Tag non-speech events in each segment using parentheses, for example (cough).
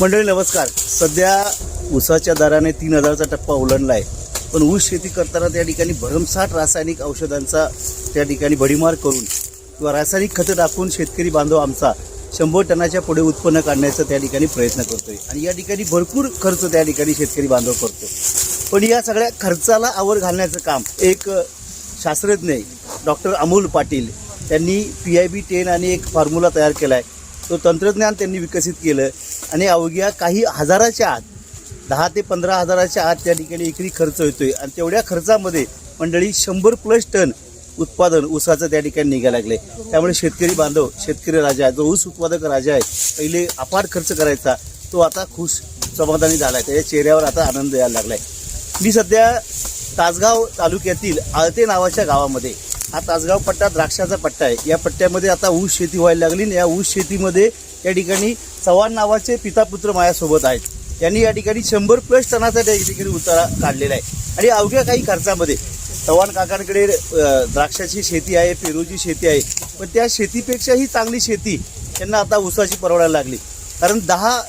मंडळी नमस्कार. सध्या ऊसाच्या दराने तीन हजारचा टप्पा ओलांडला आहे पण ऊस शेती करताना त्या ठिकाणी भरमसाठ रासायनिक औषधांचा त्या ठिकाणी भडीमार करून किंवा रासायनिक खतं टाकून शेतकरी बांधव आमचा शंभर टनाच्या पुढे उत्पन्न काढण्याचा त्या ठिकाणी प्रयत्न करतोय. आणि या ठिकाणी भरपूर खर्च त्या ठिकाणी शेतकरी बांधव करतो पण या सगळ्या खर्चाला आवर घालण्याचं काम एक शास्त्रज्ञ डॉक्टर अमोल पाटील त्यांनी पी आय बी टेन आणि एक फॉर्म्युला तयार केला आहे तो तंत्रज्ञान त्यांनी विकसित केलं. आणि अवघ्या काही हजाराच्या आत दहा ते पंधरा हजाराच्या आत त्या ठिकाणी एकरी खर्च होतोय. आणि तेवढ्या खर्चामध्ये मंडळी शंभर प्लस टन उत्पादन ऊसाचं त्या ठिकाणी निघायला लागले त्यामुळे शेतकरी बांधव शेतकरी राजा जो ऊस उत्पादक राजा आहे पहिले अपार खर्च करायचा. तो आता खुश समाधानी झाला आहे त्याच्या चेहऱ्यावर आता आनंद यायला लागला आहे मी सध्या तासगाव तालुक्यातील आळते नावाच्या गावामध्ये हा तासगाव पट्टा द्राक्षाचा पट्टा आहे. या पट्ट्यामध्ये आता ऊस शेती व्हायला लागली आणि या ऊस शेतीमध्ये या ठिकाणी चव्हाण नावाचे पिता पुत्र माझ्यासोबत आहेत. यांनी या ठिकाणी शंभर प्लस टनाचा त्या ठिकाणी उतारा काढलेला आहे. आणि अवघ्या काही खर्चामध्ये चव्हाण काकांकडे द्राक्षाची शेती आहे पेरूची शेती आहे. पण त्या शेतीपेक्षाही चांगली शेती त्यांना आता ऊसाची परवडायला लागली. कारण दहा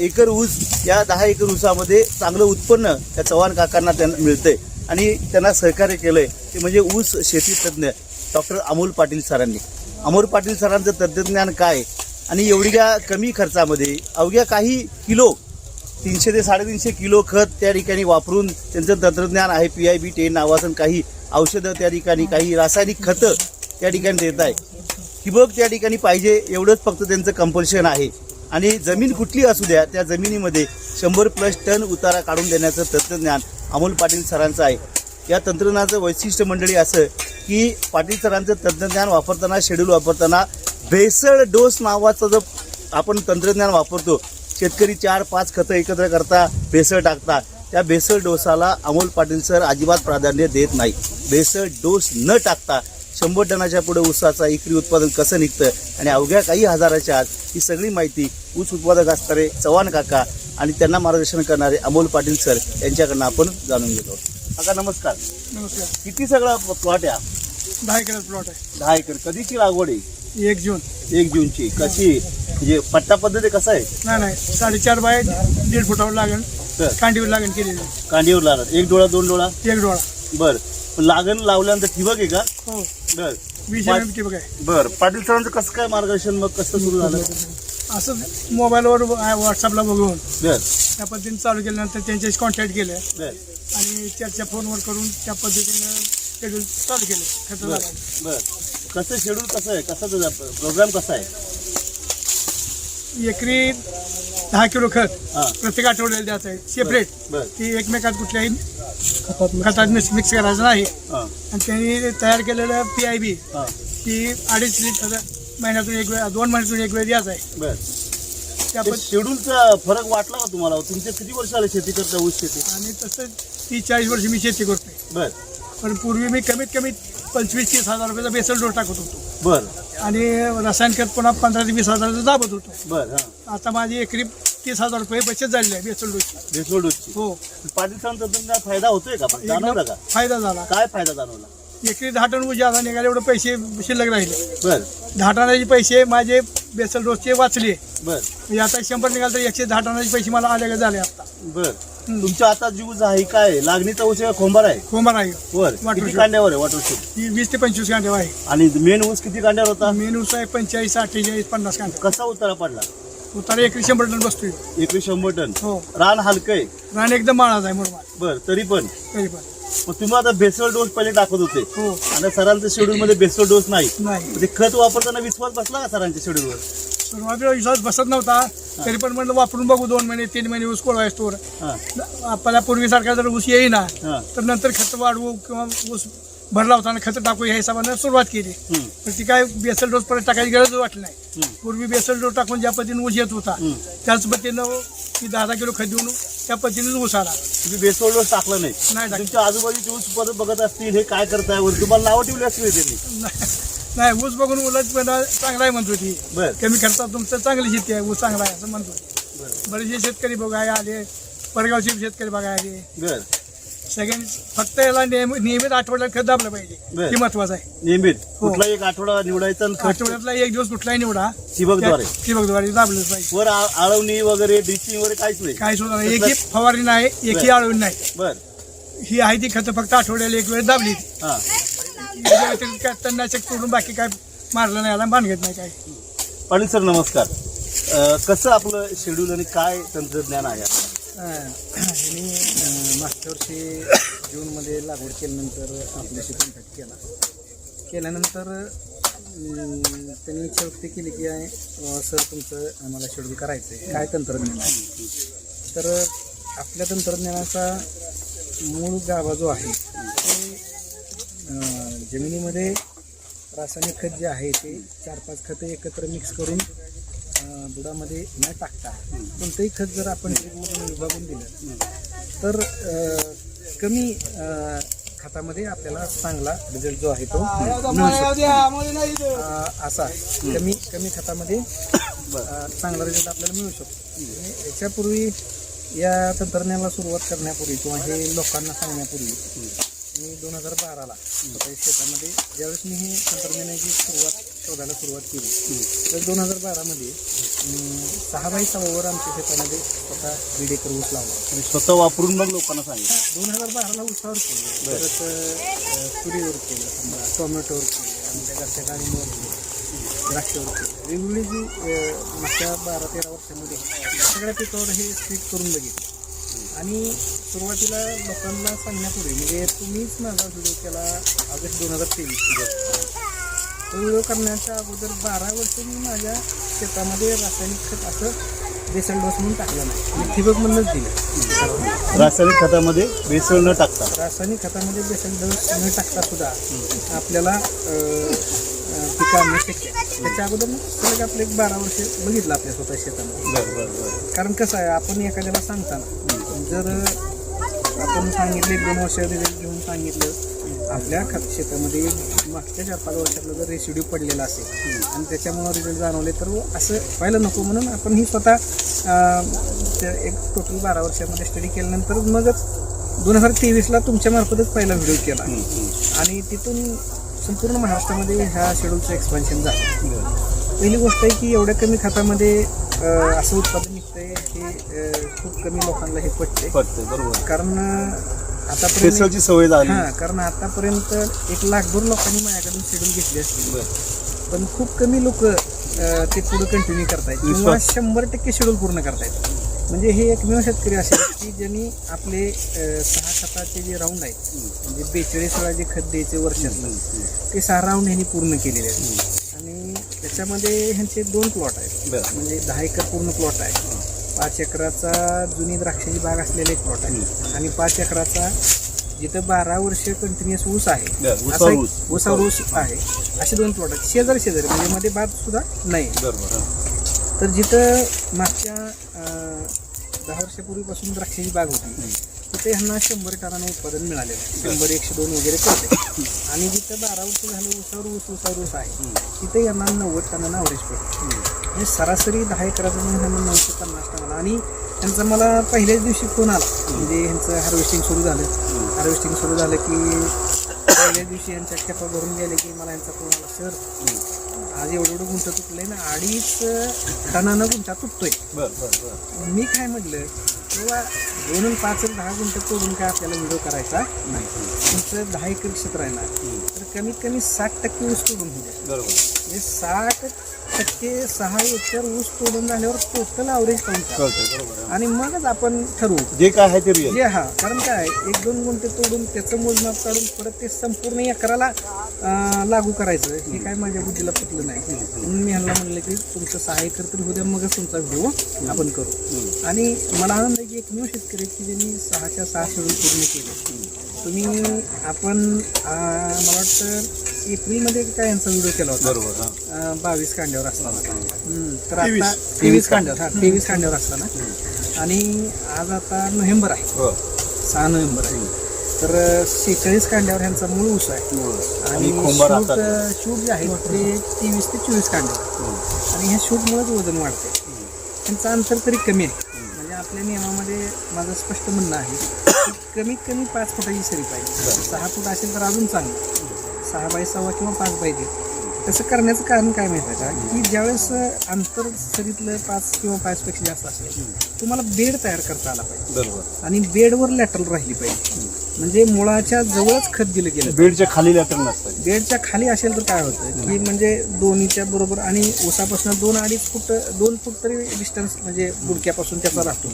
एकर ऊस या दहा एकर ऊसामध्ये चांगलं उत्पन्न त्या चव्हाण काकांना त्यांना मिळतंय. आणि त्यांना सहकार्य केलं आहे ते म्हणजे ऊस शेती तज्ज्ञ डॉक्टर अमोल पाटील सरांनी. अमोल पाटील सरांचं तंत्रज्ञान काय? आणि एवढ्या कमी खर्चामध्ये अवघ्या काही किलो तीनशे ते साडेतीनशे किलो खत त्या ठिकाणी वापरून त्यांचं तंत्रज्ञान आहे पी आय बी टेन नावासन काही औषधं त्या ठिकाणी काही रासायनिक खतं त्या ठिकाणी देत आहे. ठिबक त्या ठिकाणी पाहिजे एवढंच फक्त त्यांचं कंपल्शन आहे. आणि जमीन कुठली असू द्या त्या जमिनीमध्ये शंभर प्लस टन उतारा काढून देण्याचं तंत्रज्ञान अमोल पाटील सरांचं आहे. या तंत्रज्ञानाचं वैशिष्ट्य मंडळी असं की पाटील सरांचं तंत्रज्ञान वापरताना शेड्यूल वापरताना भेसळ डोस नावाचं जो आपण तंत्रज्ञान वापरतो शेतकरी चार पाच खतं एकत्र करता भेसळ टाकता त्या भेसळ डोसाला अमोल पाटील सर अजिबात प्राधान्य देत नाही. भेसळ डोस न टाकता शंभर टनाच्या पुढे ऊसाचा एकरी उत्पादन कसं निघतं आणि अवघ्या काही हजाराच्या आत ही सगळी माहिती ऊस उत्पादक असणारे चव्हाण काका आणि त्यांना मार्गदर्शन करणारे अमोल पाटील सर यांच्याकडनं आपण जाणून घेतो. काका नमस्कार. नमस्कार. किती सगळा प्लॉट आहे? दहा एकर प्लॉट आहे. दहा एकर. कधीची लागवड आहे? एक जून. एक जूनची. कशी? म्हणजे पट्टा पद्धती कसा आहे? नाही नाही. साडेचार बाय दीड फुटावर लागण तर? कांडीवर लागण केलेली. कांडीवर लागणार एक डोळा दोन डोळा? एक डोळा. बर. लागण लावल्यानंतर ठिबक आहे का? हो. बर. वीस एम एम आहे. बर. पाटील सरांचं कसं काय मार्गदर्शन मग? कसं सुरू झालं? असं मोबाईलवर व्हॉट्सअपला बघून. बर. त्या पद्धतीने चालू केल्यानंतर त्यांच्याशी कॉन्टॅक्ट केलं. बर. आणि चर्चा फोनवर करून त्या पद्धतीनं शेड्यूल चालू केलं. बर. झालं. बर. कसं शेड्यूल कसं आहे? कसा तुझा प्रोग्राम कसा आहे? एकरी दहा किलो खत हां. प्रत्येक आठवड्याला द्यायचं आहे. सेपरेट ती एकमेकात कुठल्याही खतात मिक्स मिक्स करायचं नाही. हां. आणि त्यांनी तयार केलेलं पी आय बी हां. ती अडीच लिटर महिन्यातून एक वेळ दोन महिन्यातून एक वेळ द्यायचा आहे. ते शेड्यूलचा फरक वाटला का तुम्हाला? तुमचे किती वर्ष आले शेती करता ऊस शेती? आणि तसं तीस चाळीस वर्ष मी शेती करतोय. बर. पण पूर्वी मी कमीत कमी पंचवीस तीस हजार रुपयाचा बेसल डोस टाकत होतो. बर. आणि रसायन खत पुन्हा पंधरा ते वीस हजाराचा दाबत होतो. बर हां. आता माझी एकरी तीस हजार रुपये बचत झालेली आहे बेसल डोसची. बेसोड डोसची. हो. पाटील तुमचा फायदा होतोय का? जाणवला का? फायदा झाला. काय फायदा जाणवला? एकरी दहा टन ऊस आता निघाले एवढे पैसे शिल्लक राहिले. बर. दहा टनाचे पैसे माझे बेसल डोसचे वाचले. बर. म्हणजे आता शंभर निघाले तर एकशे दहा टनाचे पैसे मला आले झाले आता. बर. तुमच्या आता यूज आहे काय लागणीचा ऊस आहे का खोंबार आहे? खोमर आहे. वर. किती. कांड्यावर आहे वॉटर ही वीस ते पंचवीस कांडे आहे. आणि मेन ऊस किती कांड्यावर होता? मेनूस आहे पंचेचाळीस अठ्ठेचाळीस पन्नास कांडे कसा उतारा पडला? उतारा एकरी शंभर टन बसतोय. एकवीस शंभर टन. हो. रान हलकं आहे. रान एकदम माळाच आहे मुरमाड. बर तरी पण. तरी पण. मग तुम्ही आता बेसळ डोस पहिले टाकत होते. हो. आता सरांच्या शेड्यूल मध्ये बेसळ डोस नाही. ते खत वापरताना विश्वास बसला का सरांच्या शेड्यूलवर सुरुवातीला विश्वास बसत नव्हता. तरी पण म्हणलं वापरून बघू दोन महिने तीन महिने ऊस कोळवा स्टोर. हा. आपल्याला पूर्वीसारखा जर ऊस येईना तर नंतर खत वाढवू किंवा ऊस भरला होताना खत टाकू ह्या हिशोबानं सुरुवात केली. तर ती काय बेसल डोस परत टाकायची गरज वाटली नाही. पूर्वी बेसल डोस टाकून ज्या पद्धतीने ऊस येत होता. त्याच पद्धतीनं ती दहा दहा किलो खत देऊन त्या पद्धतीने ऊस आला. तुम्ही बेसळ डोस टाकला नाही. तुमच्या आजूबाजूचे ऊस परत बघत असतील हे काय करताय? वर तुम्हाला नावं ठेवली असतील त्यांनी? नाही ऊस बघून उलट चांगला आहे म्हणतो ती बर. कमी खर्चात तुमचं चांगली शेती आहे ऊस चांगला आहे असं म्हणतो बर. बरेचसे शेतकरी बघायला आले परगावचे शेतकरी बघायला आले. बर. सगळ्यांनी फक्त याला नियमित नियमित आठवड्यात खत दाबलं पाहिजे. हे महत्वाचं आहे. नियमित. हो. कुठला एक आठवडा निवडायचा आणि आठवड्यातला एक दिवस कुठलाही निवडा ठिबकद्वारे. ठिबकद्वारे दाबलंच पाहिजे. वर आ- आळवणी वगैरे ड्रिचिंग वगैरे काहीच नाही. काही सुद्धा नाही. एकही फवारणी नाही एकही. आळवणी नाही. बर. ही आहे ती खतं फक्त आठवड्याला एक वेळ दाबली हा. काय तणनाशक सोडून बाकी काय मारलं नाही याला बांधत नाही काय. पाटील सर नमस्कार. अ, कसं आपलं शेड्यूल आणि काय तंत्रज्ञान आहे? अं, मागच्या वर्षी जूनमध्ये लागवड केल्यानंतर आपल्याशी कॉन्टॅक्ट केला. केल्यानंतर अं, त्यांनी इच्छा व्यक्त केली की अं, सर तुमचं आम्हाला शेड्यूल करायचं आहे. काय तंत्रज्ञान आहे? तर आपल्या तंत्रज्ञानाचा मूळ गाभा जो आहे ते अं, जमिनीमध्ये रासायनिक खत जे आहे ते चार पाच खतं एकत्र मिक्स करून बुडामध्ये न टाकता कोणतंही खत जर आपण विभागून दिलं तर कमी खतामध्ये आपल्याला चांगला रिझल्ट जो आहे तो असा आहे. कमी कमी खतामध्ये चांगला रिझल्ट आपल्याला मिळू शकतो याच्यापूर्वी या तंत्रज्ञानाला सुरुवात करण्यापूर्वी किंवा हे लोकांना सांगण्यापूर्वी मी दोन हजार बाराला शेतामध्ये ज्यावेळेस मी हे तंत्रज्ञानाची सुरुवात शोधायला सुरुवात केली तर दोन हजार बारामध्ये सहा बाय सहावर आमच्या शेतामध्ये स्वतः दीड एकर ऊस लावला. आणि स्वतः वापरून मग लोकांना सांगितलं. दोन हजार बाराला ऊसावर केलं. परत तुरीवर केलं समजा टोमॅटोवर केलं आणि त्या घरच्या डाळिंबावर केलं द्राक्षावर केलं. वेगवेगळी जी मागच्या बारा तेरा वर्षामध्ये सगळ्या पिकावर हे स्प्लिट करून बघितलं. आणि सुरुवातीला लोकांना सांगण्यापूर्वी म्हणजे तुम्हीच माझा व्हिडिओ केला ऑगस्ट दोन हजार तेवीस तो व्हिडिओ करण्याच्या अगोदर बारा वर्ष मी माझ्या शेतामध्ये रासायनिक खत असं बेसल डोस म्हणून टाकलं नाही. मी ठिबकमधूनच दिलं. रासायनिक खतामध्ये बेसळ न टाकता. रासायनिक खतामध्ये बेसल डोस न टाकता सुद्धा आपल्याला शक्य आहे. त्याच्या अगोदर मग सलग आपलं एक बारा वर्ष बघितलं आपल्या स्वतः शेतामध्ये. बर बर बर. कारण कसं आहे आपण एखाद्याला सांगताना जर आपण सांगितले एक दोन वर्ष रिझल्ट घेऊन सांगितलं आपल्या खत शेतामध्ये मागच्या चार पाच वर्षातलं जर रेसिड्यू पडलेला असेल आणि त्याच्यामुळं रिझल्ट जाणवले तर असं व्हायला नको म्हणून आपण ही स्वतः अं, त्या एक टोटल बारा वर्षामध्ये स्टडी केल्यानंतर मगच दोन हजार तेवीसला तुमच्या मार्फतच पहिला व्हिडिओ केला. आणि तिथून संपूर्ण महाराष्ट्रामध्ये ह्या शेड्यूलचं एक्सपान्शन झालं. पहिली गोष्ट आहे की एवढ्या कमी खतामध्ये असं उत्पादन निघतंय हे अं, खूप कमी लोकांना हे पटते पडते बरोबर. कारण आतापर्यंत सवय झाली. हा कारण आतापर्यंत एक लाखभर लोकांनी माझ्याकडून शेड्यूल घेतले असतील. पण खूप कमी लोक ते पुढे कंटिन्यू करतायत. किंवा. शंभर टक्के शेड्यूल पूर्ण करतायत. म्हणजे हे एकमेव शेतकरी असे आहेत की ज्यांनी आपले सहा खताचे जे राऊंड आहेत म्हणजे बेचाळीस वेळा जे खत द्यायचे वर्षातलं ते सहा राऊंड ह्यांनी पूर्ण केलेले आहेत. आणि त्याच्यामध्ये ह्यांचे दोन प्लॉट आहेत. म्हणजे दहा एकर पूर्ण प्लॉट आहे. पाच एकराचा जुनी द्राक्षाची बाग असलेला एक प्लॉट आहे. आणि पाच एकराचा जिथं बारा वर्ष कंटिन्युअस ऊस आहे ऊसावर ऊस. आहे असे दोन प्लॉट आहेत. शेजारी शेजारी म्हणजे मध्ये बाग सुद्धा नाही. बरोबर तर जिथं मागच्या दहा वर्षापूर्वीपासून द्राक्षाची बाग होती. तिथे ह्यांना शंभर टनानं उत्पादन मिळालेलं आहे. शंभर एकशे दोन वगैरे करते. (coughs) आणि जिथं बारा वर्ष झालं ऊसावर ऊस ऊसावर ऊस आहे. तिथे यांना नव्वद टनानं अवरेज पडते म्हणजे सरासरी दहा एकराचं म्हणून ह्यांना नऊशे पन्नास टनाला आणि त्यांचा मला पहिल्याच दिवशी फोन आला. म्हणजे ह्यांचं हार्वेस्टिंग सुरू झालं. हार्वेस्टिंग सुरू झालं की पहिल्याच दिवशी यांच्या खेपा भरून गेले की मला यांचा फोन आला सर आज एवढं एवढं गुंठ तुटलंय ना अडीच टनानं गुंठा तुटतोय. बर बर बर. मी काय म्हटलं किंवा दोन आणि पाच आणि दहा गुंठ तोडून काय आपल्याला व्हिडिओ करायचा नाही. तुमचं दहा एकर क्षेत्र आहे ना तर कमीत कमी साठ टक्के ऊस तोडून होऊ द्या. बरोबर. म्हणजे साठ टक्के सहा एकर ऊस तोडून झाल्यावर टोटल अवरेज बरोबर आहे. आणि मगच आपण ठरवू. जे काय आहे ते रिअल जे हा कारण काय एक दोन गुंठे तोडून त्याचं मोजमाप काढून परत ते संपूर्ण एकराला अं, लागू करायचं. हे काय माझ्या बुद्धीला पटलं नाही. म्हणून मी ह्यांना म्हणलं की तुमचं सहा एकर तरी होऊ द्या मगच तुमचा व्हिडिओ आपण करू. आणि मला आनंद आहे की एकमेव शेतकरी आहेत की ज्यांनी सहाच्या सहा शेड्यूल पूर्ण केले. तुम्ही आपण अं, मला वाटतं एप्रिलमध्ये काय यांचा व्हिडिओ केला होता? बरोबर हा. अं, बावीस कांड्यावर असताना हम्म, तर. आता तेवीस. कांड्यावर हा तेवीस कांड्यावर असताना आणि आज आता नोव्हेंबर आहे. हो. सहा नोव्हेंबर आहे. तर शेहेचाळीस कांड्यावर ह्यांचा मूळ ऊस आहे. आणि आणि खोंबार शूट शूट जे आहे ते तेवीस ते चोवीस कांड्यावर आणि ह्या शूटमुळेच वजन वाढते त्यांचं अंतर तरी कमी आहे. म्हणजे आपल्या नियमामध्ये माझं स्पष्ट म्हणणं आहे की कमीत कमी पाच फुटाची सरी पाहिजे. सहा फूट असेल तर अजून चांगलं. सहा बाय सव्वा किंवा पाच पाहिजे तसं करण्याचं कारण काय माहिती आहे का? की ज्यावेळेस अंतर सरीतलं पाच किंवा पाचपेक्षा जास्त असेल तुम्हाला बेड तयार करता आला पाहिजे. बरोबर. आणि बेडवर लॅटरल राहिली पाहिजे. म्हणजे मुळाच्या जवळच खत दिलं गेलं बेडच्या खाली लॅटर नसतं. बेडच्या खाली असेल तर काय होतं? की म्हणजे दोन्हीच्या बरोबर आणि उसापासून दोन अडीच फूट दोन फूट तरी डिस्टन्स म्हणजे गुडक्यापासून त्याचा राहतो.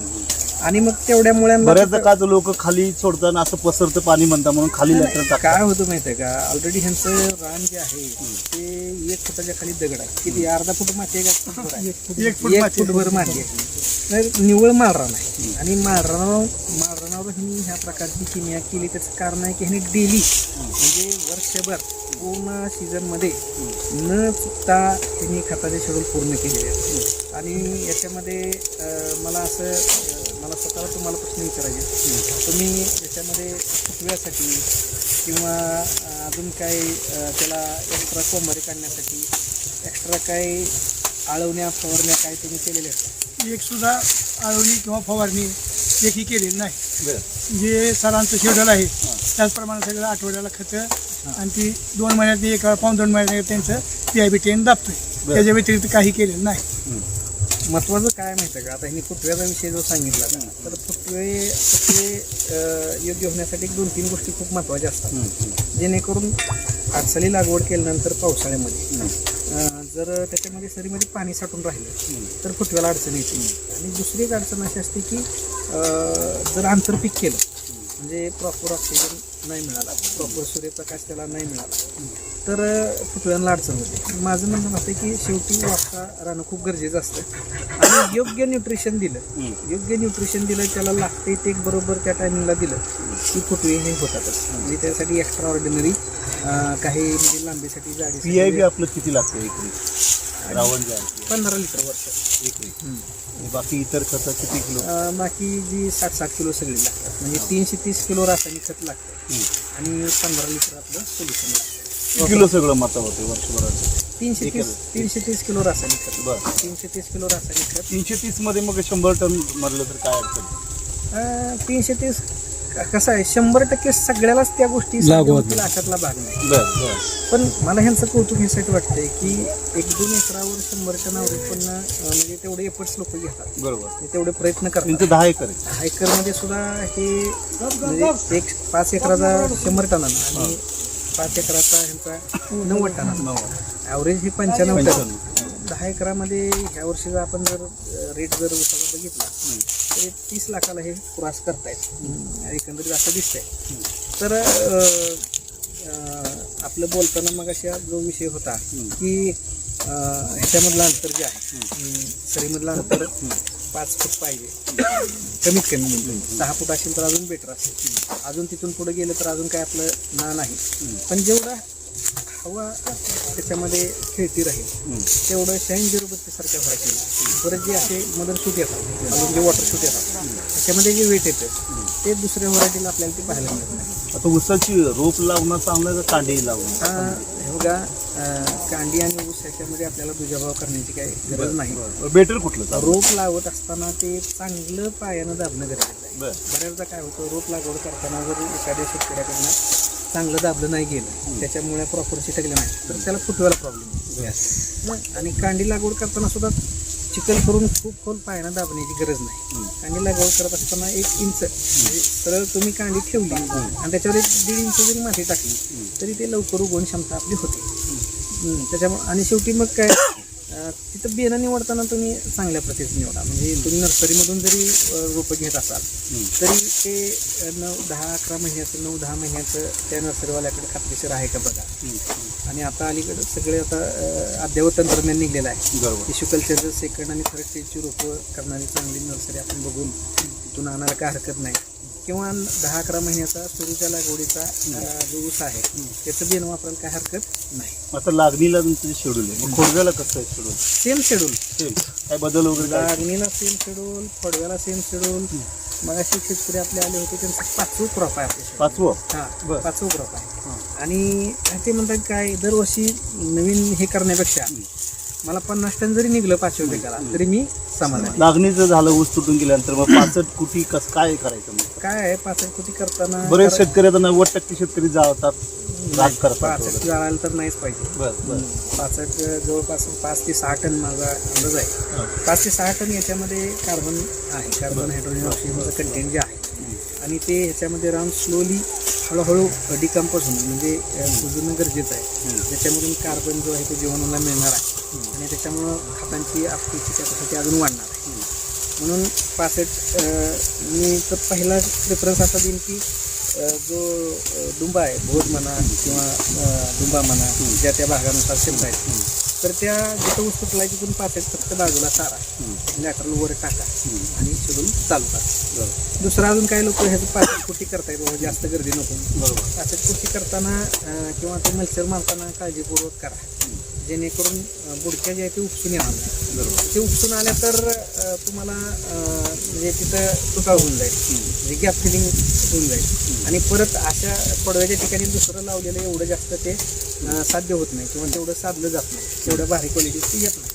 आणि मग तेवढ्या मुळ्यांना बऱ्याचदा का लोक खाली सोडताना असं पसरतं पाणी म्हणता म्हणून खाली लॅटर टाकतात. काय होतं माहिती आहे का? ऑलरेडी ह्यांचं रान जे आहे ते एक फुटाच्या खाली दगड आहे. किती? अर्धा फूट माती आहे का फूटभर आहे? एक फूट एक माती फुटभर माती आहे. तर निव्वळ माळरान आहे. आणि माळरानावर माळरानावर ह्यांनी ह्या प्रकारची किमया केली. त्याचं कारण आहे की ह्यांनी डेली म्हणजे वर्षभर पूर्ण सीझनमध्ये न चुकता त्यांनी खताचे शेड्यूल पूर्ण केलेले आहे आणि याच्यामध्ये अं, मला असं अं, मला स्वतःला तुम्हाला प्रश्न विचारायचे तुम्ही याच्यामध्ये फुटव्यासाठी किंवा अजून काही अं, त्याला एक्स्ट्रा कोंबारी काढण्यासाठी एक्स्ट्रा काही आळवण्या फवारण्या काय तुम्ही केलेल्या आहेत एक सुद्धा आळवणी किंवा फवारणी एकही केलेली नाही. जे सरांचं शेड्यूल आहे त्याचप्रमाणे सगळं आठवड्याला खतं आणि ती दोन महिन्यात एक पाऊन दोन महिन्यात त्यांचं पी आय बी टेन दाबतोय. त्याच्या व्यतिरिक्त काही केलेलं नाही. महत्वाचं काय माहिती आहे का? आता ह्यांनी फुटव्याचा विषय जो सांगितला ना, तर फुटवे अं, योग्य होण्यासाठी दोन तीन गोष्टी खूप महत्त्वाच्या असतात. जेणेकरून आडसाली लागवड केल्यानंतर पावसाळ्यामध्ये जर त्याच्यामध्ये सरीमध्ये पाणी साठून राहिलं तर फुटव्याला अडचण येते. आणि दुसरी एक अडचण अशी असते की जर आंतरपीक केलं म्हणजे प्रॉपर ऑक्सिजन नाही मिळाला प्रॉपर सूर्यप्रकाश त्याला नाही मिळाला तर फुटव्यांना अडचण होते. माझं म्हणणं असतं की शेवटी वापसा राहणं खूप गरजेचं असतं. आणि योग्य न्यूट्रिशन दिलं. योग्य न्यूट्रिशन दिलं त्याला लागते ते बरोबर त्या टायमिंगला दिलं की फुटवे हे होतातच. म्हणजे त्यासाठी एक्स्ट्रा ऑर्डिनरी काही म्हणजे लांबीसाठी पी आय जाडी बी आपलं किती लागतं एकरी? रावण पंधरा लिटर वर्ष. एकरी. बाकी इतर खतं किती किलो? बाकी जी साठ साठ किलो सगळी लागतात. म्हणजे तीनशे तीस किलो रासायनिक खत लागतं. आणि पंधरा लिटर आपलं सोल्युशन लागतं. किलो सगळं माता होते वर्षभराचं. तीनशे तीस. तीनशे तीस किलो रासायनिक खत. बरं. तीनशे तीस किलो रासायनिक खत. तीनशे तीसमध्ये मग शंभर टन मारलं तर काय अडचण? अं, तीनशे तीस क- कसं आहे शंभर टक्के सगळ्यालाच त्या गोष्टी होतील अशातला भाग नाही. बर बर. पण मला ह्यांचं कौतुक ह्यासाठी वाटतंय की एक दोन एकरावर शंभर टन उत्पन्न अं, म्हणजे तेवढे एफर्ट्स लोक घेतात. बरोबर. तेवढे प्रयत्न करतात. त्यांचं दहा एकर आहे. हायकरमध्ये सुद्धा हे म्हणजे एक पाच एकराचा शंभर टनानं आणि पाच एकराचा ह्यांचा नव्वद टनानं ॲव्हरेज हे पंच्याण्णव टन. दहा एकरामध्ये ह्या वर्षीचा आपण जर रेट जर उसाचा बघितला तर तीस लाखाला हे क्रॉस करतायत. एकंदरीत असं दिसतंय. तर आपलं बोलताना मग अशा जो विषय होता की ह्याच्यामधलं अंतर जे आहे सरीमधलं अंतर पाच फूट पाहिजे. कमीत कमी. म्हणजे सहा फूट असेल तर अजून बेटर असेल. अजून तिथून पुढे गेलं तर अजून काय आपलं ना नाही. पण जेवढा हवा त्याच्यामध्ये खेळती राहील. तेवढं शाईन झिरो सारख्या व्हायचे परत जे असे मदर शूट येतात अजून जे वॉटर शूट येतात त्याच्यामध्ये जे वेट येतं ते दुसऱ्या व्हरायटीला आपल्याला ते पाहायला मिळत नाही. आता उसाची रोप लावणं चांगलं का कांडी लावणं? हा हे बघा कांडी आणि ऊस याच्यामध्ये आपल्याला दुजाभाव करण्याची काही गरज नाही. बेटर कुठलं रोप लावत असताना ते चांगलं पायानं दाबणं गरजेचं आहे. बऱ्याचदा काय होतं रोप लागवड करताना जर एखाद्या शेतकऱ्याकडनं चांगलं दाबलं नाही गेलं. त्याच्यामुळे प्रॉपर चिटकलं नाही. तर त्याला फुटवायला प्रॉब्लेम आणि कांडी लागवड करताना सुद्धा चिकल करून खूप खोल पायानं दाबण्याची गरज नाही. कांडी लागवड करत असताना एक इंच. म्हणजे सरळ तुम्ही कांडी ठेवली आणि त्याच्यावर एक दीड इंच जरी माती टाकली तरी ते लवकर उगवण क्षमता आपली होते. त्याच्यामुळे आणि शेवटी मग काय तिथं बियाणं निवडताना तुम्ही चांगल्या प्रतीचं निवडा. म्हणजे तुम्ही नर्सरीमधून जरी रोपं घेत असाल तरी ते नऊ दहा अकरा महिन्याचं नऊ दहा महिन्याचं त्या नर्सरीवाल्याकडे खात्रीशीर आहे का बघा. आणि आता अलीकडे सगळे आता अद्ययावत तंत्रज्ञान निघलेलं आहे. बरोबर. टिश्यू कल्चरचं सेकंड आणि थर्ड स्टेजची रोपं करणारी चांगली नर्सरी आपण बघून तिथून आणायला काय हरकत नाही. किंवा दहा अकरा महिन्याचा सुरूच्या लागवडीचा जो ऊस आहे त्याचं बियाणं वापरायला काय हरकत नाही. आता लागणीला तुमचं शेड्यूल आहे. मग खोडव्याला कसं आहे शेड्यूल? Same schedule. सेम. काय बदल वगैरे लागणीला सेम शेड्यूल फडव्याला सेम शेड्यूल. मग असे शेतकरी आपले आले होते त्यांचं पाचवं क्रॉप आहे आपल्या पाचवं? हा बरं. पाचवं क्रॉप आहे. आणि ते म्हणतात काय दरवर्षी नवीन हे करण्यापेक्षा मला पन्नास टन जरी निघलं पाचशे पिकाला तरी मी समाधान लागणीचं झालं ऊस तुटून गेल्यानंतर मग पाचट कुटी कसं काय करायचं मग? काय आहे पाचट कुटी करताना बरेच शेतकरी आता नव्वद टक्के शेतकरी जातात राग करतात पाचट जाळायला तर नाहीच पाहिजे. बर बर. पाचट जवळपास पाच ते सहा टन माझा अंदाज आहे. पाच ते सहा टन याच्यामध्ये कार्बन आहे. कार्बन हायड्रोजन ऑक्सिजनचं कंटेंट जे आहे. आणि ते ह्याच्यामध्ये राहून स्लोली हळूहळू डिकम्पोज होणं म्हणजे कुजणं गरजेचं आहे. त्याच्यामधून कार्बन जो आहे तो जीवनाला मिळणार आहे. आणि त्याच्यामुळं खतांची आपलीची कॅपॅसिटी अजून वाढणार आहे. म्हणून पासष्ट मी तर पहिला प्रेफरन्स असा देईन की जो दुंबा आहे भोज म्हणा किंवा दुंबा म्हणा ज्या त्या भागानुसार शब्द आहेत तर त्या जिथं ऊस तुटला तिथून पासष्ट फक्त बाजूला सारा. लॅटरल वर टाका आणि शेड्यूल चालू करा. दुसरं अजून काही लोक ह्याचं पाचट कुटी करतायत बाबा जास्त गर्दी नको. बरोबर. पाचट कुटी करताना किंवा ते मल्चर मारताना काळजीपूर्वक करा. जेणेकरून बुडक्या ज्या आहेत ते उपसून येणार नाही. ते उपसून आल्या तर तुम्हाला म्हणजे तिथं तुटाव होऊन जाईल. म्हणजे गॅप फिलिंग होऊन जाईल. आणि परत अशा पडव्याच्या ठिकाणी दुसरं लावलेलं एवढं जास्त ते साध्य होत नाही किंवा तेवढं साधलं जात नाही. तेवढ्या भारी क्वालिटीचं येत नाही.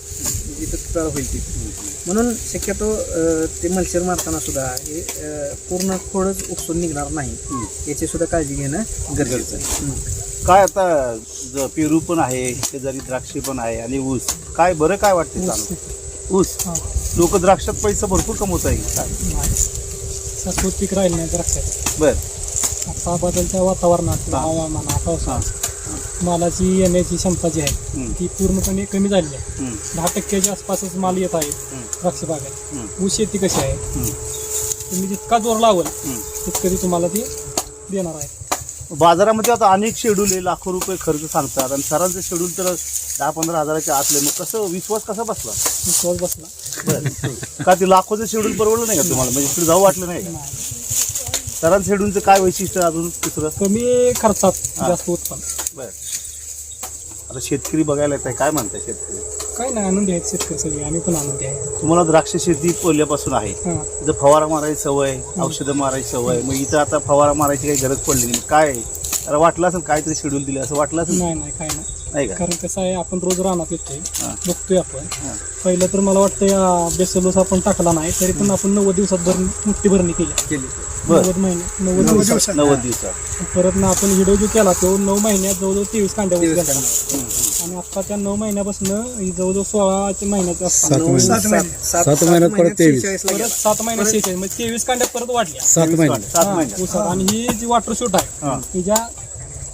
जिथं तुटाळ होईल तिथं. म्हणून शक्यतो ते मल्चर मारताना सुद्धा हे पूर्ण खोडच उपसून निघणार नाही. याची सुद्धा काळजी घेणं गरजेचं आहे. काय आता ज- पेरू पण आहे शेजारी द्राक्षे पण आहे आणि ऊस काय बरं काय वाटते चालू ऊस हा. लोक द्राक्षात पैसा भरपूर कमवत आहे काय पीक राहिले नाही द्राक्षाचं बर आता बदलत्या वातावरणात हा. हवामानात पावसात मालाची येण्याची क्षमता जी आहे हम्म. ती पूर्णपणे कमी झालेली आहे हम्म. दहा टक्क्याच्या आसपासच माल येत आहे हम्म. द्राक्ष बागेत हम्म. ऊस शेती कशी आहे हम्म. तुम्ही जितका जोर लावल हम्म. तितकं ती तुम्हाला ती देणार आहे बाजारामध्ये आता अनेक शेड्यूल आहे लाखो रुपये खर्च सांगतात. आणि सरांचं शेड्यूल तर दहा पंधरा हजाराच्या आतले मग कसं विश्वास कसा बसला? विश्वास बसला. का ते लाखोचं शेड्यूल परवडलं नाही का तुम्हाला? म्हणजे तिकडे जाऊ वाटलं नाही का. सरांचं शेड्यूलचं काय वैशिष्ट्य अजून दुसरं कमी खर्चात. जास्त उत्पन्न. बर. आता शेतकरी बघायला येत आहे काय म्हणताय शेतकरी? काय नाही आनंदी आहेत शेतकरी सगळे आम्ही पण आनंदी आहे. तुम्हाला द्राक्ष शेती पहिल्यापासून आहे. हां. इथं फवारा मारायची सवय औषधं मारायची सवय मग इथं आता फवारा मारायची काही गरज पडली नाही. काय? अरे वाटलं असेल काहीतरी शेड्यूल दिलं असं वाटलं असेल? नाही नाही काय नाही. नाही का? कारण कसं आहे आपण रोज रानात येतोय हां. बघतोय आपण. हां. पहिलं तर मला वाटतं या बेसलोस आपण टाकला नाही तरी पण आपण नव्वद दिवसात भरणी मोठी भरणी केली. केली. बर. नव्वद महिने नव्वद दिवसात. नव्वद दिवसात. परत ना आपण व्हिडिओ जो केला तो नऊ महिन्यात जवळजवळ तेवीस कांड्या आणि आता त्या नऊ महिन्यापासून जवळजवळ सोळाच्या महिन्याच्या आसपास नऊ- सात महिन्यात परत तेवीस. परत. सात महिन्यात शेहेचाळीस म्हणजे तेवीस कांड्या परत वाढल्या. सात महिने सात हा, महिन्यात ऊसात. आणि ही जी वॉटर शूट हा. आहे ही ज्या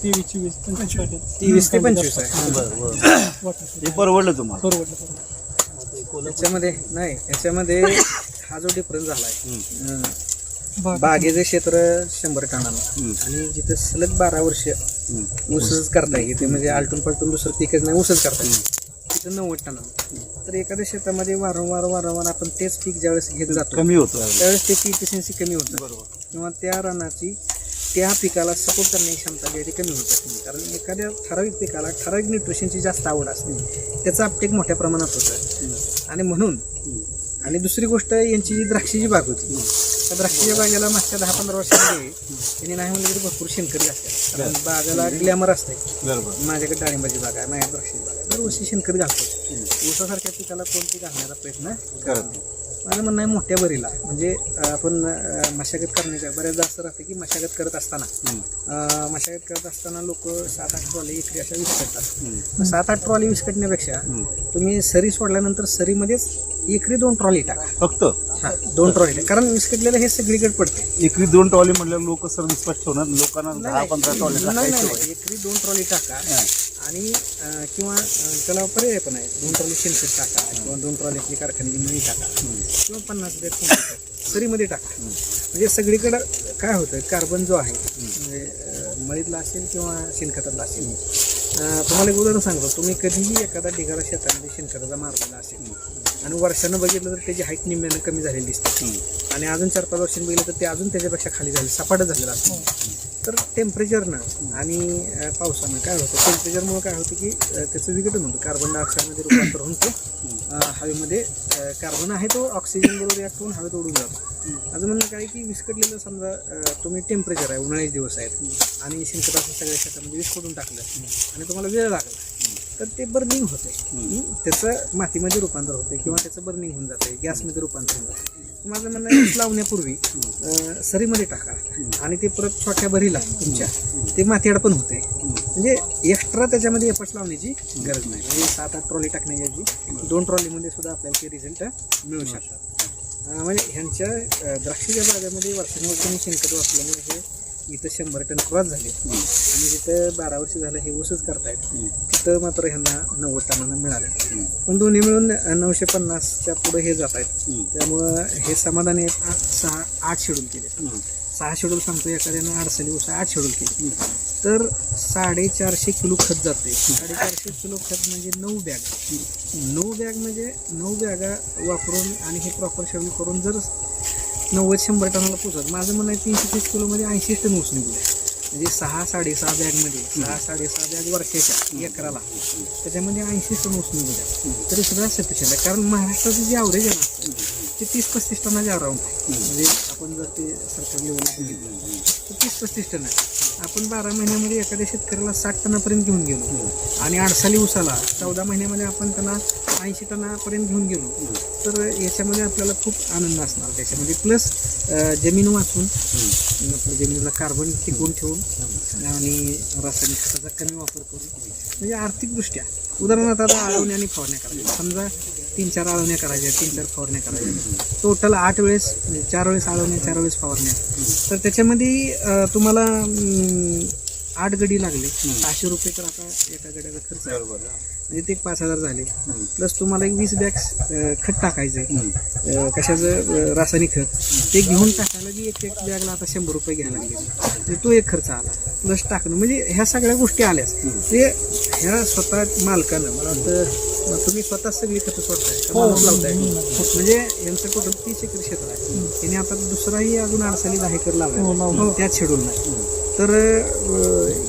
तेवीस चोवीस पंचवीस तेवीस ते पंचवीस आहे बरं बरं हे परवडलं तुम्हाला परवडलं परवडलं याच्यामध्ये नाही याच्यामध्ये हा जो डिफरन्स झाला आहे बाग- बागेचं क्षेत्र शंभर टनानं हम्म. आणि जिथं सलग बारा वर्ष हम्म. ऊसच करता ते म्हणजे आलटून पलटून दुसरं पिकच नाही ऊसच करता येईल तिथं नव्वद टनानं तर एखाद्या शेतामध्ये वारंवार वारंवार आपण तेच पीक ज्यावेळेस घेत जातो कमी होतं त्यावेळेस ते इफिशियन्सी कमी होतं बरोबर किंवा त्या रानाची त्या पिकाला सपोर्ट करण्याची क्षमता जी आहे ती कमी होते कारण एखाद्या ठराविक पिकाला ठराविक न्यूट्रिशनची जास्त आवड असते त्याचं अपटेक मोठ्या प्रमाणात होतं. आणि म्हणून आणि दुसरी गोष्ट यांची जी द्राक्षीची बाग होती त्या द्राक्षीच्या बागेला मागच्या दहा पंधरा वर्षामध्ये त्यांनी नाही म्हणलं तरी भरपूर शेणकरी असते कारण बागाला ग्लॅमर असते बरोबर. माझ्याकडे डाळिंबाची बाग आहे माझ्या द्राक्षीची बाग आहे. दरवर्षी शेणकरी घालतो. ऊसासारख्या पिकाला कोणती घालण्याचा प्रयत्न करत माझं म्हणणं आहे मोठ्या बरीला. म्हणजे आपण मशागत करण्याच्या बऱ्याचदा असं राहतं की मशागत करत असताना. मशागत करत असताना लोक सात आठ ट्रॉली एकरी अशा विस्कटतात सात आठ ट्रॉली विस्कटण्यापेक्षा तुम्ही सरी सोडल्यानंतर सरीमध्येच एकरी दोन ट्रॉली टाका. फक्त? हा दोन ट्रॉली टाका. कारण विस्कटलेलं हे सगळीकडे पडते. एकरी दोन टॉली म्हटल्यावर लोक सर विश्वास ठेवणार? लोकांना दहा पंधरा टॉली नाही. एकरी दोन ट्रॉली टाका. आणि किंवा त्याला पर्याय पण आहे. दोन ट्रॉली शेणखत टाका किंवा दोन ट्रॉली आपली कारखान्याची मळी टाका. किंवा पन्नास बॅग कोंबडी सरीमध्ये टाका. म्हणजे सगळीकडं काय होतं कार्बन जो आहे म्हणजे मळीतला असेल किंवा शेणखतातला असेल तुम्हाला एक उदाहरण सांगतो. तुम्ही कधीही एखादा ढिगारा शेतामध्ये शेणखताचा मारलेला असेल आणि वर्षानं बघितलं तर त्याची हाईट निम्म्यानं कमी झालेली दिसते. आणि अजून चार पाच वर्षांनी बघितलं तर ते अजून त्याच्यापेक्षा खाली झाले सपाटच झालेलं असतं तर टेम्परेचरनं आणि पावसानं काय होतं टेम्परेचरमुळे काय होतं की त्याचं विघटन होतं. कार्बन डायऑक्साईडमध्ये रूपांतर होऊन ते हवेमध्ये कार्बन आहे तो ऑक्सिजन बरोबर रिॲक्ट होऊन हवेत उडून जातो. माझं म्हणणं काय की विस्कटलेलं समजा तुम्ही टेम्परेचर आहे उन्हाळ्याचे दिवस आहेत आणि असं सगळ्या शेतामध्ये विस्कटून टाकलं आणि तुम्हाला वेळ लागला तर ते बर्निंग होते त्याचं मातीमध्ये रूपांतर होते किंवा त्याचं बर्निंग होऊन जाते गॅसमध्ये रूपांतर होऊन जाते माझं म्हणणं आहे, लावण्यापूर्वी अं, सरीमध्ये टाका. आणि ते परत छोट्या भरीला तुमच्या ते मातीआड पण होते म्हणजे एक्स्ट्रा त्याच्यामध्ये एफर्ट्स लावण्याची गरज नाही. म्हणजे सात आठ ट्रॉली टाकण्याची दोन ट्रॉलीमध्ये सुद्धा आपल्याला ते रिझल्ट मिळू शकतात. अं, म्हणजे ह्यांच्या अं, द्राक्षाच्या बागामध्ये वर्षानुवर्षांनी शेणखत वापरल्यामुळे हे इथं शंभर टन क्रॉस झाले. आणि जिथं बारा वर्ष झालं हे ऊसच करतायत तिथं मात्र ह्यांना नव्वद टनानं मिळाले. पण दोन्ही मिळून नऊशे पन्नासच्या पुढे हे जात आहेत त्यामुळं हे समाधानी आहेत. सहा आठ शेड्यूल केले. सहा शेड्यूल सांगतो एखाद्यानं अडचणी ऊस आठ शेड्यूल केले. तर साडेचारशे किलो खत जाते साडेचारशे किलो खत म्हणजे नऊ बॅग. नऊ बॅग म्हणजे नऊ बॅगा वापरून आणि हे प्रॉपर शेड्यूल करून जर नव्वद शंभर टनाला पोचत माझं म्हणणं आहे तीनशे तीस किलोमध्ये ऐंशी टन ऊस निघू म्हणजे सहा साडेसहा बॅगमध्ये सहा साडेसहा बॅग वर्षाच्या एकराला. त्याच्यामध्ये ऐंशी टन ऊस निघू द्या तरी सुद्धा सफिशियंट आहे. कारण महाराष्ट्राचं जे ॲव्हरेज आहे ना ते तीस पस्तीस टनाच्या अराउंड आहे. म्हणजे आपण जर ते सरकार लेवलला तर तीस पस्तीस टन आहे. आपण बारा महिन्यामध्ये एखाद्या शेतकऱ्याला साठ टनापर्यंत घेऊन गेलो. आणि अडसाली उसाला चौदा महिन्यामध्ये आपण त्यांना ऐंशी टनापर्यंत घेऊन गेलो. तर याच्यामध्ये आपल्याला खूप आनंद असणार. त्याच्यामध्ये प्लस जमीन वाचून आपल्या जमिनीला कार्बन टिकवून ठेवून आणि रासायनिक खताचा कमी वापर करून म्हणजे आर्थिकदृष्ट्या उदाहरणार्थ आता आळवण्या आणि फवारण्या करायच्या. समजा तीन चार आळवण्या करायच्या तीन चार फवारण्या करायच्या. टोटल आठ वेळेस म्हणजे चार वेळेस आळवण्या चार वेळेस फवारण्या. तर त्याच्यामध्ये तुम्हाला अं, आठ गडी लागले. सहाशे रुपये तर आता एका गड्याचा खर्च आहे. म्हणजे ते एक पाच हजार झाले. प्लस तुम्हाला एक वीस बॅग खत टाकायचं आहे. कशाचं? अं, रासायनिक खत. ते घेऊन टाकायला बी एक एक बॅगला आता शंभर रुपये घ्यायला लागले. म्हणजे तो एक खर्च आला. प्लस टाकणं. म्हणजे ह्या सगळ्या गोष्टी आल्याच. ते ह्या स्वतः मालकानं मला वाटतं मग तुम्ही स्वतः सगळी खतं सोडताय का? माणूस लावताय? म्हणजे यांचं कुठं तीस एकर क्षेत्र आहे त्याने आता दुसराही अजून अडचणी दहा एकर लावला. त्यात शेड्यूल नाही. तर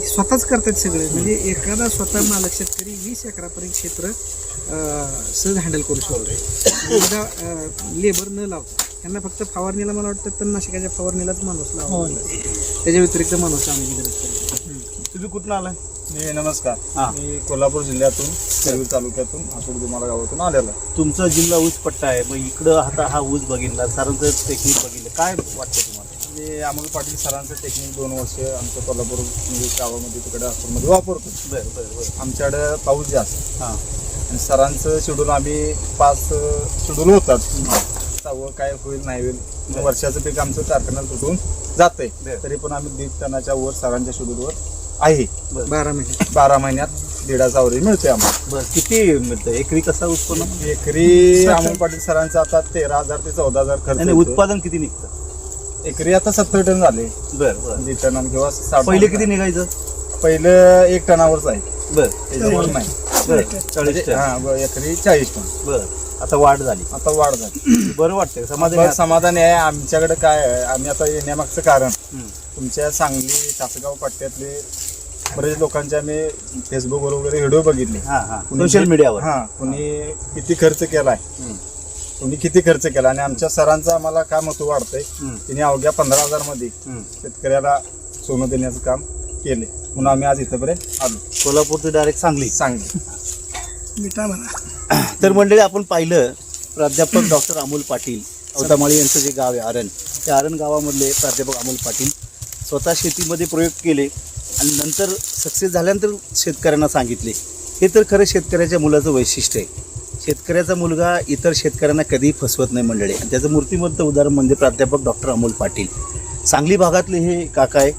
स्वतःच करतात सगळं. म्हणजे एखादा स्वतः मालक शेतकरी वीस एकरापर्यंत क्षेत्र सहज हँडल करू शकतो एकदा लेबर न लावता. त्यांना फक्त फवारणीला मला वाटतं तणनाशकाच्या फवारणीलाच माणूस लावा त्याच्या व्यतिरिक्त माणूस लावण्याची गरज पडते तुम्ही कुठून आलाय? मी नमस्कार. हा. मी कोल्हापूर जिल्ह्यातून सेलू तालुक्यातून हासूर दुमाला गावातून आलेलो आहे. तुमचा जिल्हा ऊस पट्टा आहे. मग इकडं आता हा ऊस बघितला सारांचं टेक्निक बघितलं. काय वाटतं? म्हणजे अमोल पाटील सरांचं टेक्निक दोन वर्ष आमच्या कोल्हापूर म्हणजे गावामध्ये तिकडे हासूरमध्ये वापरतो. बरं बरं बरं. आमच्याकडे पाऊस जास्त. हां. आणि सरांचं शेड्यूल आम्ही पाच शेड्यूल होतात. सहावं काय होईल नाही होईल वर्षाचं पीक आमचं कारखान्यात तुटून जातंय. बरं. तरी पण आम्ही दीड टनाच्या वर सरांच्या शेड्यूलवर आहे. बारा. महिने. बारा महिन्यात दीडाचा अवरेज मिळते आम्हाला. बरं किती मिळतं एकरी कसा उत्पन्न? एकरी अमोल पाटील सरांचं आता तेरा हजार ते चौदा हजार खर्च. उत्पादन किती निघतं? एकरी आता सत्तर टन झाले. बरं बरं. दीड टन किंवा साठ पहिले. किती निघायचं? पहिलं एक टनावरच आहे. बरं. त्याच्यावर नाही. बरं चाळीस टन. हा ब- एकरी चाळीस टन. बरं. आता वाढ झाली. आता वाढ झाली. बरं वाटतंय समाधान बरं समाधानी आहे. आमच्याकडे काय आहे आम्ही आता येण्यामागचं कारण. तुमच्या सांगली तासगाव पट्ट्यातले बरेच लोकांचे आम्ही फेसबुकवर वगैरे व्हिडिओ बघितले. हां हां. कुणी- सोशल मीडियावर हा कुणी किती खर्च केलाय. हं. कुणी किती खर्च केला? आणि आमच्या सरांचं आम्हाला काय महत्त्व वाढतंय. तिने अवघ्या पंधरा हजारमध्ये. शेतकऱ्याला सोनं देण्याचं काम केले. म्हणून आम्ही आज इथंपर्यंत आलो. कोल्हापूर ते डायरेक्ट सांगली. सांगली. मिठा म्हणा. तर मंडळी आपण पाहिलं प्राध्यापक डॉक्टर अमोल पाटील औतामाळी यांचं जे गाव आहे आरण. त्या आरण गावामधले प्राध्यापक अमोल पाटील स्वतः शेतीमध्ये प्रयोग केले आणि नंतर सक्सेस झाल्यानंतर शेतकऱ्यांना सांगितले. हे तर खरं शेतकऱ्याच्या मुलाचं वैशिष्ट्य आहे. शेतकऱ्याचा मुलगा इतर शेतकऱ्यांना कधीही फसवत नाही मंडळी. आणि त्याचं मूर्तिमंत उदाहरण म्हणजे प्राध्यापक डॉक्टर अमोल पाटील. सांगली भागातले हे काका आहे.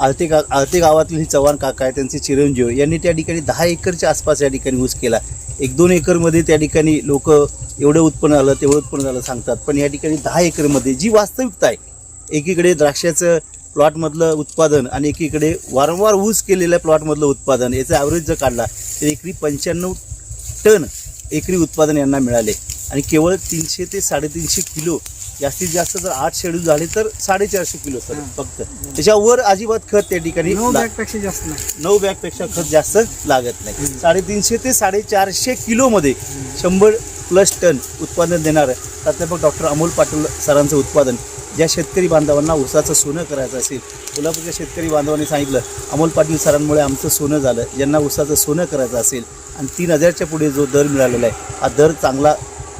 आळते गा आळते गावातील हे चव्हाण काका आहे. त्यांचे चिरंजीव यांनी त्या ठिकाणी दहा एकरच्या आसपास या ठिकाणी ऊस केला. एक दोन एकरमध्ये त्या ठिकाणी लोक एवढं उत्पन्न आलं तेवढं उत्पन्न झालं सांगतात. पण या ठिकाणी दहा एकरमध्ये जी वास्तविकता आहे एकीकडे द्राक्षाचं प्लॉटमधलं उत्पादन आणि एकीकडे वारंवार ऊस केलेल्या प्लॉटमधलं उत्पादन याचा ॲव्हरेज जर काढला तर एकरी पंच्याण्णव टन एकरी उत्पादन यांना मिळाले. आणि केवळ तीनशे ते साडेतीनशे किलो जास्तीत जास्त जर आठ शेड्यूल झाले तर साडेचारशे किलो सर फक्त. त्याच्यावर अजिबात खत त्या ठिकाणी नऊ बॅगपेक्षा जास्त नाही. नऊ बॅगपेक्षा खत जास्त लागत नाही. साडेतीनशे ते साडेचारशे किलोमध्ये शंभर प्लस टन उत्पादन देणारं प्राध्यापक डॉक्टर अमोल पाटील सरांचं उत्पादन. ज्या शेतकरी बांधवांना ऊसाचं सोनं करायचं असेल कोल्हापूरच्या शेतकरी बांधवांनी सांगितलं अमोल पाटील सरांमुळे आमचं सोनं झालं ज्यांना ऊसाचं सोनं करायचं असेल आणि तीन हजारच्या पुढे जो दर मिळालेला आहे हा दर चांगला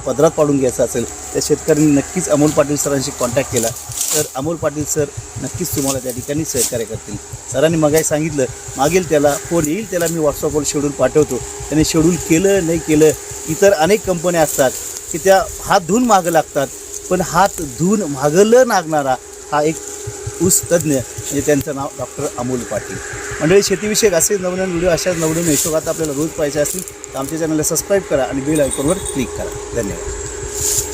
पदरात पाडून घ्यायचा असेल त्या शेतकऱ्यांनी नक्कीच अमोल पाटील सरांशी कॉन्टॅक्ट केला. तर अमोल पाटील सर नक्कीच तुम्हाला त्या ठिकाणी सहकार्य करतील. सरांनी मगाय सांगितलं मागेल त्याला फोन येईल त्याला मी व्हॉट्सअपवर शेड्यूल पाठवतो. त्याने शेड्यूल केलं नाही केलं इतर अनेक कंपन्या असतात की त्या हात धुवून मागं लागतात. पण हात धुवून मागलं लागणारा हा एक ऊस तज्ज्ञ म्हणजे त्यांचं नाव डॉक्टर अमोल पाटील. मंडळी शेतीविषयक असे नवनवीन व्हिडिओ अशाच नवनवीन हिशोबात आपल्याला रोज पाहिजे असतील तर आमच्या चॅनलला सबस्क्राईब करा आणि बेल आयकॉनवर क्लिक करा. धन्यवाद.